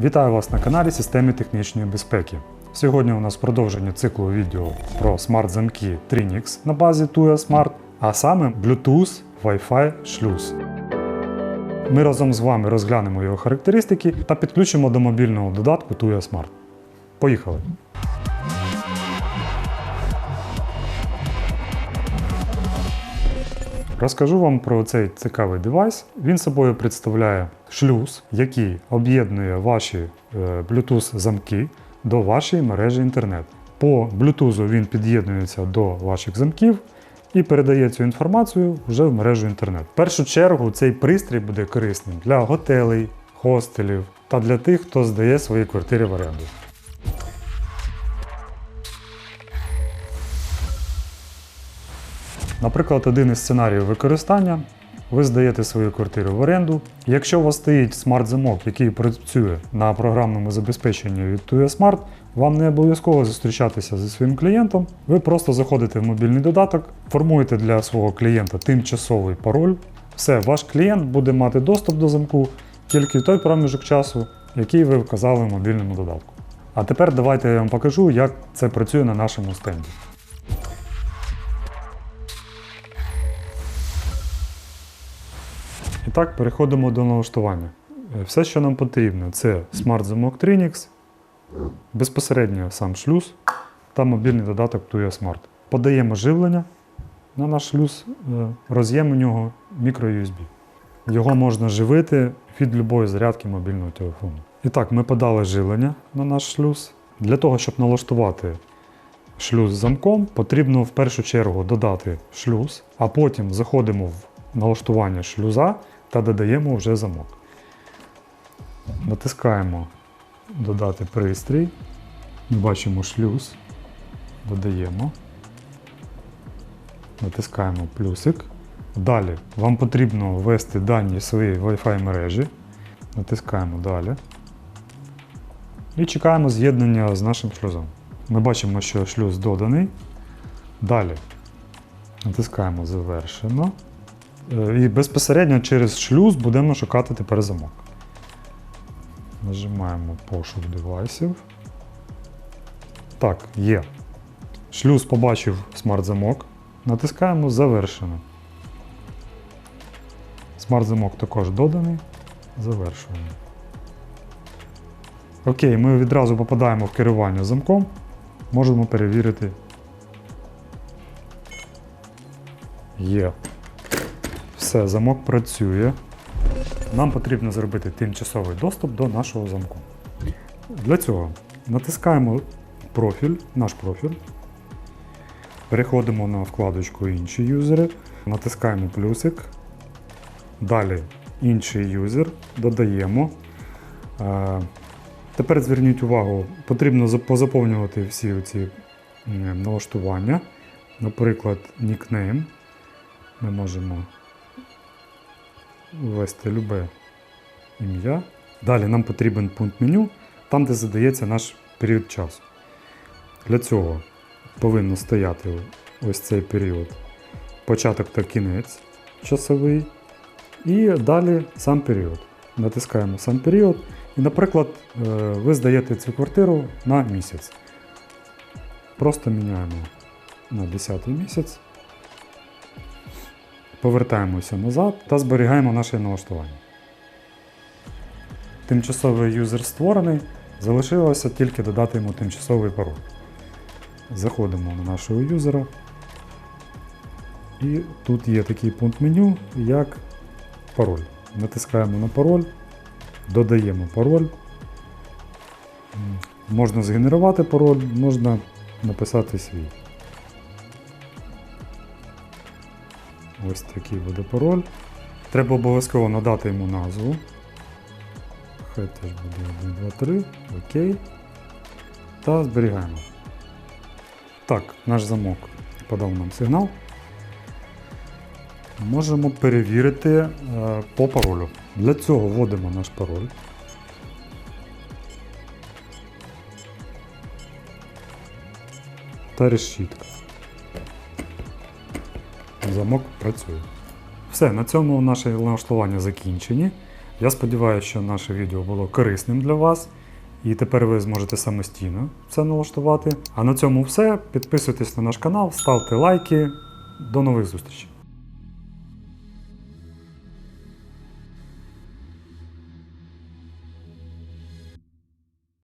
Вітаю вас на каналі Системи технічної безпеки. Сьогодні у нас продовження циклу відео про смарт-замки Trinix на базі TUA Smart, а саме Bluetooth Wi-Fi шлюз. Ми разом з вами розглянемо його характеристики та підключимо до мобільного додатку TUA Smart. Поїхали! Розкажу вам про цей цікавий девайс. Він собою представляє шлюз, який об'єднує ваші е, Bluetooth замки до вашої мережі інтернет. По Bluetooth він під'єднується до ваших замків і передає цю інформацію вже в мережу інтернет. В першу чергу цей пристрій буде корисним для готелей, хостелів та для тих, хто здає свої квартири в оренду. Наприклад, один із сценаріїв використання. Ви здаєте свою квартиру в оренду. Якщо у вас стоїть смарт-замок, який працює на програмному забезпеченні від TUA Smart, вам не обов'язково зустрічатися зі своїм клієнтом. Ви просто заходите в мобільний додаток, формуєте для свого клієнта тимчасовий пароль. Все, ваш клієнт буде мати доступ до замку тільки в той проміжок часу, який ви вказали в мобільному додатку. А тепер давайте я вам покажу, як це працює на нашому стенді. Так, переходимо до налаштування. Е, Все, що нам потрібно, це смарт-замок Trinix, безпосередньо сам шлюз та мобільний додаток TUA Smart. Подаємо живлення на наш шлюз, е, роз'єм у нього microUSB. Його можна живити від будь-якої зарядки мобільного телефону. І так, ми подали живлення на наш шлюз. Для того, щоб налаштувати шлюз замком, потрібно в першу чергу додати шлюз, а потім заходимо в налаштування шлюза та додаємо вже замок. Натискаємо Додати пристрій. Бачимо шлюз. Додаємо. Натискаємо плюсик. Далі вам потрібно ввести дані своєї Wi-Fi мережі. Натискаємо далі. І чекаємо з'єднання з нашим шлюзом. Ми бачимо, що шлюз доданий. Далі натискаємо Завершено. Е, І безпосередньо через шлюз будемо шукати тепер замок. Нажимаємо пошук девайсів. Так, є. Шлюз побачив смарт-замок. Натискаємо Завершено. Смарт-замок також доданий. Завершуємо. Окей, ми відразу попадаємо в керування замком. Можемо перевірити. Є. Все, замок працює. Нам потрібно зробити тимчасовий доступ до нашого замку. Для цього натискаємо профіль, наш профіль. Переходимо на вкладочку Інші юзери, натискаємо плюсик. Далі інший юзер, додаємо. Е, Тепер зверніть увагу, потрібно позаповнювати всі ці налаштування. Наприклад, нікнейм. Ми можемо ввести любе ім'я. Далі нам потрібен пункт меню, там, де задається наш період часу. Для цього повинно стояти ось цей період. Початок та кінець часовий. І далі сам період. Натискаємо сам період. І, наприклад, е, ви здаєте цю квартиру на місяць. Просто міняємо на 10 місяць. Повертаємося назад та зберігаємо наше налаштування. Тимчасовий юзер створений. Залишилося тільки додати йому тимчасовий пароль. Заходимо на нашого юзера. І тут є такий пункт меню, як пароль. Натискаємо на пароль, додаємо пароль. Можна згенерувати пароль, можна написати свій. Ось такий буде пароль. Треба обов'язково надати йому назву. Хай теж буде 1, 2, 3. Окей. Та зберігаємо. Так, наш замок подав нам сигнал. Можемо перевірити е, по паролю. Для цього вводимо наш пароль. Та решітка. Замок працює. Все, на цьому наші налаштування закінчені. Я сподіваюся, що наше відео було корисним для вас. І тепер ви зможете самостійно це налаштувати. А на цьому все. Підписуйтесь на наш канал, ставте лайки. До нових зустрічей!